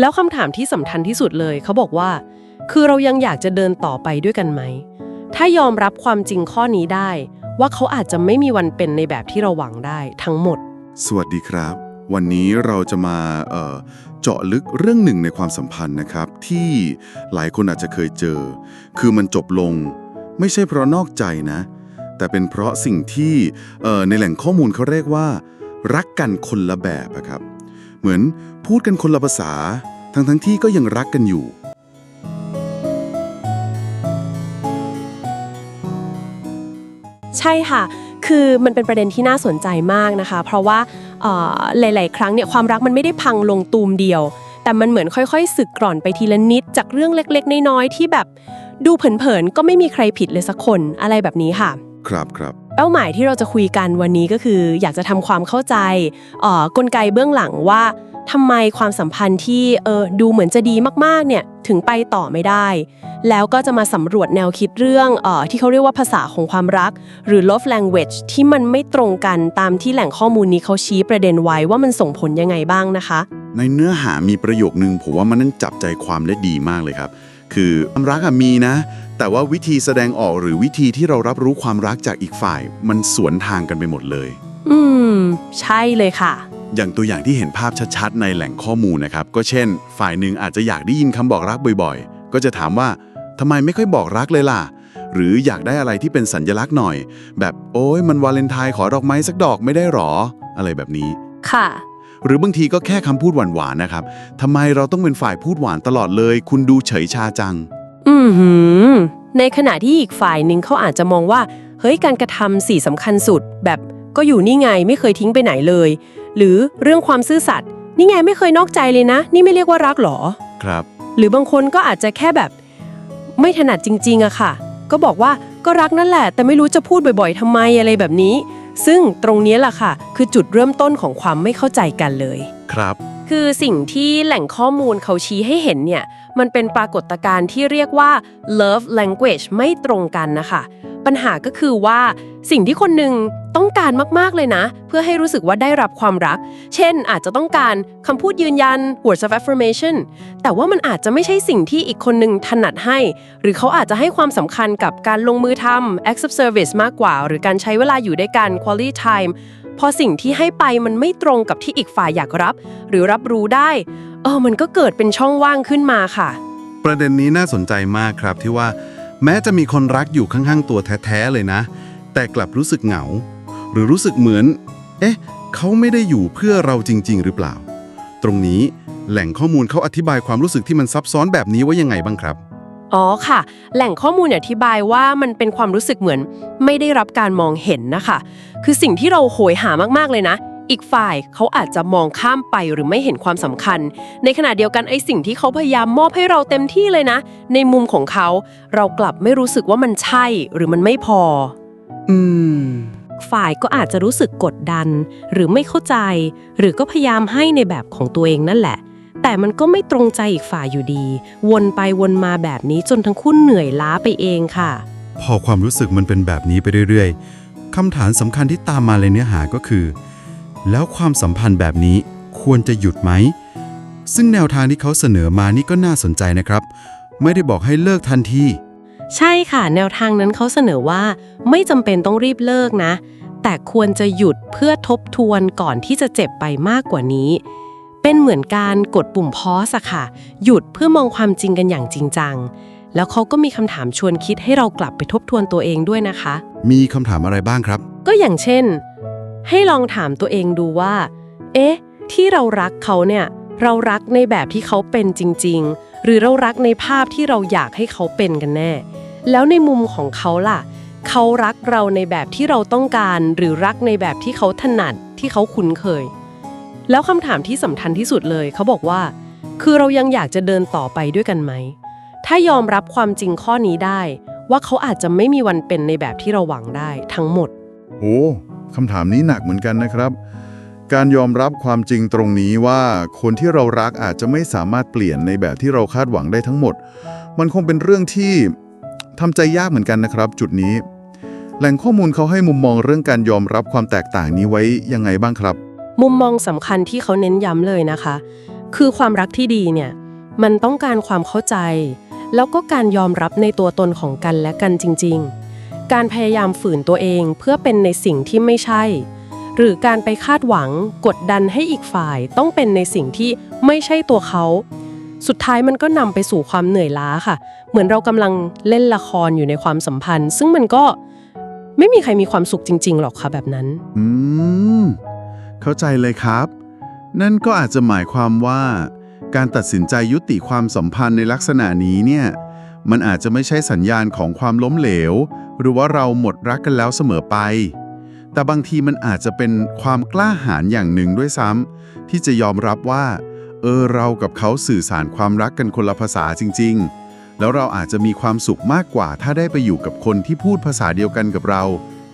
แล้วคำถามที่สำคัญที่สุดเลยเขาบอกว่า คือเรายังอยากจะเดินต่อไปด้วยกันไหม ถ้ายอมรับความจริงข้อนี้ได้ ว่าเขาอาจจะไม่มีวันเป็นในแบบที่เราหวังได้ทั้งหมด สวัสดีครับ วันนี้เราจะมาเอ่อเจาะลึกเรื่องหนึ่งในความสัมพันธ์นะครับ ที่หลายคนอาจจะเคยเจอ คือมันจบลง ไม่ใช่เพราะนอกใจนะ แต่เป็นเพราะสิ่งที่เอ่อในแหล่งข้อมูลเขาเรียกว่า รักกันคนละแบบอะครับ เหมือนพูดกันคนละภาษา ทั้งทั้งๆที่ก็ยังรักกันอยู่ ใช่ค่ะ คือมันเป็นประเด็นที่น่าสนใจมากนะคะ เพราะว่าหลาย ๆ ครั้งเนี่ยความรักมันไม่ได้พังลงตูมเดียว แต่มันเหมือนค่อย ๆ สึกกร่อนไปทีละนิด จากเรื่องเล็ก ๆ น้อย ๆ ที่แบบดูเผิน ๆ ก็ไม่มีใครผิดเลยสักคนอะไรแบบนี้ค่ะ ครับครับเป้าหมายที่เราจะคุยกันวันนี้ก็คือ อยากจะทำความเข้าใจเอ่อกลไกเบื้องหลังว่าทำไมความสัมพันธ์ที่เออดูเหมือนจะดีมากๆเนี่ยถึงไปต่อไม่ได้ แล้วก็จะมาสำรวจแนวคิดเรื่องเออที่เขาเรียกว่าภาษาของความรัก หรือ love language ที่มันไม่ตรงกันตามที่แหล่งข้อมูลนี้เขาชี้ประเด็นไว้ว่ามันส่งผลยังไงบ้างนะคะ ในเนื้อหามีประโยคนึงผมว่ามันนั่นจับใจความได้ดีมากเลยครับ คือความรักอะมีนะ แต่ว่าวิธีแสดงออกหรือวิธีที่เรารับรู้ความรักจากอีกฝ่าย มันสวนทางกันไปหมดเลย อืม ใช่เลยค่ะ อย่างตัวอย่างที่เห็นภาพชัดๆ ในแหล่งข้อมูลนะครับ ก็เช่น ฝ่ายหนึ่งอาจจะอยากได้ยินคำบอกรักบ่อยๆ ก็จะถามว่าทำไมไม่ค่อยบอกรักเลยล่ะ หรืออยากได้อะไรที่เป็นสัญลักษณ์หน่อย แบบโอ้ยมันวาเลนไทน์ขอดอกไม้สักดอกไม่ได้หรอ อะไรแบบนี้ ค่ะ หรือบางทีก็แค่คำพูดหวานๆนะครับทำไมเราต้องเป็นฝ่ายพูดหวานตลอดเลย คุณดูเฉยชาจัง อือหือ ในขณะที่อีกฝ่ายหนึ่งเขาอาจจะมองว่า เฮ้ยการกระทำสี่สำคัญสุด แบบก็อยู่นี่ไงไม่เคยทิ้งไปไหนเลย หรือเรื่องความซื่อสัตย์นี่ไงไม่เคยนอกใจเลยนะ นี่ไม่เรียกว่ารักหรอ ครับ หรือบางคนก็อาจจะแค่แบบ ไม่ถนัดจริงๆอะค่ะ ก็บอกว่าก็รักนั่นแหละ แต่ไม่รู้จะพูดบ่อย ๆทำไมอะไรแบบนี้ ซึ่งตรงนี้แหละค่ะ คือจุดเริ่มต้นของความไม่เข้าใจกันเลย ครับ คือสิ่งที่แหล่งข้อมูลเขาชี้ให้เห็นเนี่ย มันเป็นปรากฏการณ์ที่เรียกว่า love language ไม่ตรงกันนะคะ ปัญหาก็คือว่าสิ่งที่คนหนึ่งต้องการมาก ๆ เลยนะ เพื่อให้รู้สึกว่าได้รับความรัก เช่น อาจจะต้องการคำพูดยืนยัน words of affirmation แต่ว่ามันอาจจะไม่ใช่สิ่งที่อีกคนหนึ่งถนัดให้ หรือเขาอาจจะให้ความสำคัญกับการลงมือทำ acts of service มากกว่า หรือการใช้เวลาอยู่ด้วยกัน quality time พอสิ่งที่ให้ไปมันไม่ตรงกับที่อีกฝ่ายอยากรับ หรือรับรู้ได้ เออ มันก็เกิดเป็นช่องว่างขึ้นมาค่ะ ประเด็นนี้น่าสนใจมากครับที่ว่า แม้จะมีคนรักอยู่ข้างๆตัวแท้ๆเลยนะ แต่กลับรู้สึกเหงา หรือรู้สึกเหมือน เอ๊ะ เขาไม่ได้อยู่เพื่อเราจริง ๆ หรือเปล่า ตรงนี้แหล่งข้อมูลเขาอธิบายความรู้สึกที่มันซับซ้อนแบบนี้ไว้ยังไงบ้างครับ อ๋อค่ะ แหล่งข้อมูลอธิบายว่ามันเป็นความรู้สึกเหมือน ไม่ได้รับการมองเห็นนะคะ คือสิ่งที่เราโหยหามากๆเลยนะ อีกฝ่ายเขาอาจจะมองข้ามไปหรือไม่เห็นความสำคัญ ในขณะเดียวกันไอ้สิ่งที่เขาพยายามมอบให้เราเต็มที่เลยนะ ในมุมของเขาเรากลับไม่รู้สึกว่ามันใช่หรือมันไม่พอ อืม ฝ่ายก็อาจจะรู้สึกกดดัน หรือไม่เข้าใจ หรือก็พยายามให้ในแบบของตัวเองนั่นแหละ แต่มันก็ไม่ตรงใจอีกฝ่ายอยู่ดี วนไปวนมาแบบนี้จนทั้งคู่เหนื่อยล้าไปเองค่ะ พอความรู้สึกมันเป็นแบบนี้ไปเรื่อยๆคำถามสำคัญที่ตามมาในเนื้อหาก็คือ แล้วความสัมพันธ์แบบนี้ควรจะหยุดไหม ซึ่งแนวทางที่เขาเสนอมานี่ก็น่าสนใจนะครับ ไม่ได้บอกให้เลิกทันที ใช่ค่ะ แนวทางนั้นเขาเสนอว่า ไม่จำเป็นต้องรีบเลิกนะ แต่ควรจะหยุดเพื่อทบทวนก่อนที่จะเจ็บไปมากกว่านี้ เป็นเหมือนการกดปุ่มพอสอะค่ะ หยุดเพื่อมองความจริงกันอย่างจริงจัง แล้วเขาก็มีคำถามชวนคิดให้เรากลับไปทบทวนตัวเองด้วยนะคะ มีคำถามอะไรบ้างครับ ก็อย่างเช่น ให้ลองถามตัวเองดูว่า เอ๊ะ ที่เรารักเขาเนี่ย เรารักในแบบที่เขาเป็นจริง ๆ หรือเรารักในภาพที่เราอยากให้เขาเป็นกันแน่ แล้วในมุมของเขาล่ะ เขารักเราในแบบที่เราต้องการ หรือรักในแบบที่เขาถนัดที่เขาคุ้นเคย แล้วคำถามที่สำคัญที่สุดเลย เขาบอกว่า คือเรายังอยากจะเดินต่อไปด้วยกันไหม ถ้ายอมรับความจริงข้อนี้ได้ ว่าเขาอาจจะไม่มีวันเป็นในแบบที่เราหวังได้ทั้งหมด โอ้ คำถามนี้หนักเหมือนกันนะครับ การยอมรับความจริงตรงนี้ว่าคนที่เรารักอาจจะไม่สามารถเปลี่ยนในแบบที่เราคาดหวังได้ทั้งหมด มันคงเป็นเรื่องที่ทำใจยากเหมือนกันนะครับ จุดนี้ แหล่งข้อมูลเขาให้มุมมองเรื่องการยอมรับความแตกต่างนี้ไว้ยังไงบ้างครับ มุมมองสำคัญที่เขาเน้นย้ำเลยนะคะ คือความรักที่ดีเนี่ยมันต้องการความเข้าใจ แล้วก็การยอมรับในตัวตนของกันและกันจริง ๆ การพยายามฝืนตัวเองเพื่อเป็นในสิ่งที่ไม่ใช่ หรือการไปคาดหวังกดดันให้อีกฝ่ายต้องเป็นในสิ่งที่ไม่ใช่ตัวเขา สุดท้ายมันก็นำไปสู่ความเหนื่อยล้าค่ะ เหมือนเรากำลังเล่นละครอยู่ในความสัมพันธ์ ซึ่งมันก็ไม่มีใครมีความสุขจริง ๆ หรอกค่ะแบบนั้น อืม เข้าใจเลยครับ นั่นก็อาจจะหมายความว่า การตัดสินใจยุติความสัมพันธ์ในลักษณะนี้เนี่ย มันอาจจะไม่ใช่สัญญาณของความล้มเหลว หรือว่าเราหมดรักกันแล้วเสมอไป แต่บางทีมันอาจจะเป็นความกล้าหาญอย่างหนึ่งด้วยซ้ำที่จะยอมรับว่า เออเรากับเขาสื่อสารความรักกันคนละภาษาจริง ๆ แล้วเราอาจจะมีความสุขมากกว่า ถ้าได้ไปอยู่กับคนที่พูดภาษาเดียวกันกับเรา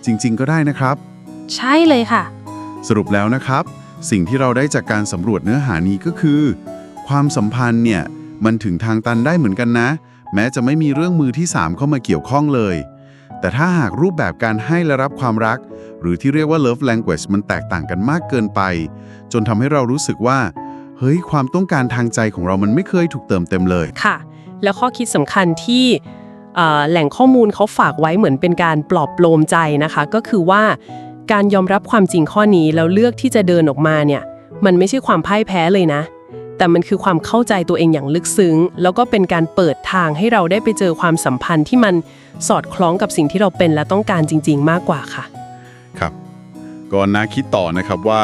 จริง ๆ ก็ได้นะครับ ใช่เลยค่ะ สรุปแล้วนะครับ สิ่งที่เราได้จากการสำรวจเนื้อหานี้ก็คือ ความสัมพันธ์เนี่ยมันถึงทางตันได้เหมือนกันนะ แม้จะไม่มีเรื่องมือที่ 3 เข้ามาเกี่ยวข้องเลย แต่ถ้าหากรูปแบบการให้และรับความรัก หรือที่เรียกว่า love language มันแตกต่างกันมากเกินไป จนทำให้เรารู้สึกว่า เฮ้ย ความต้องการทางใจของเรามันไม่เคยถูกเติมเต็มเลย ค่ะ แล้วข้อคิดสำคัญที่แหล่งข้อมูลเขาฝากไว้เหมือนเป็นการปลอบโลมใจนะคะ ก็คือว่าการยอมรับความจริงข้อนี้แล้วเลือกที่จะเดินออกมาเนี่ย มันไม่ใช่ความพ่ายแพ้เลยนะ แต่มันคือความเข้าใจตัวเองอย่างลึกซึ้ง แล้วก็เป็นการเปิดทางให้เราได้ไปเจอความสัมพันธ์ที่มันสอดคล้องกับสิ่งที่เราเป็นและต้องการจริง ๆ มากกว่าค่ะ ครับ ก็น่าคิดต่อนะครับว่า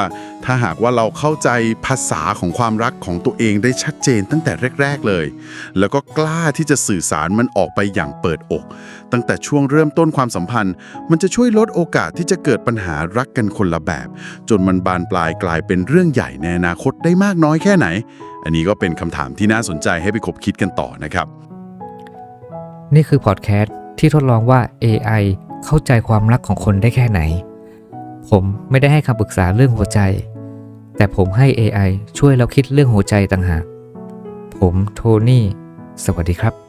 ถ้าหากว่าเราเข้าใจภาษาของความรักของตัวเองได้ชัดเจนตั้งแต่แรก ๆเลย แล้วก็กล้าที่จะสื่อสารมันออกไปอย่างเปิดอก ตั้งแต่ช่วงเริ่มต้นความสัมพันธ์ มันจะช่วยลดโอกาสที่จะเกิดปัญหารักกันคนละแบบ จนมันบานปลายกลายเป็นเรื่องใหญ่ในอนาคตได้มากน้อยแค่ไหน อันนี้ก็เป็นคำถามที่น่าสนใจให้ไปคบคิดกันต่อนะครับ นี่คือพอดแคสต์ที่ทดลองว่า AI เข้าใจความรักของคนได้แค่ไหน ผมไม่ได้ให้คำปรึกษาเรื่องหัวใจ แต่ผมให้ AI ช่วยเราคิดเรื่องหัวใจต่างหาก ผมโทนี่ สวัสดีครับ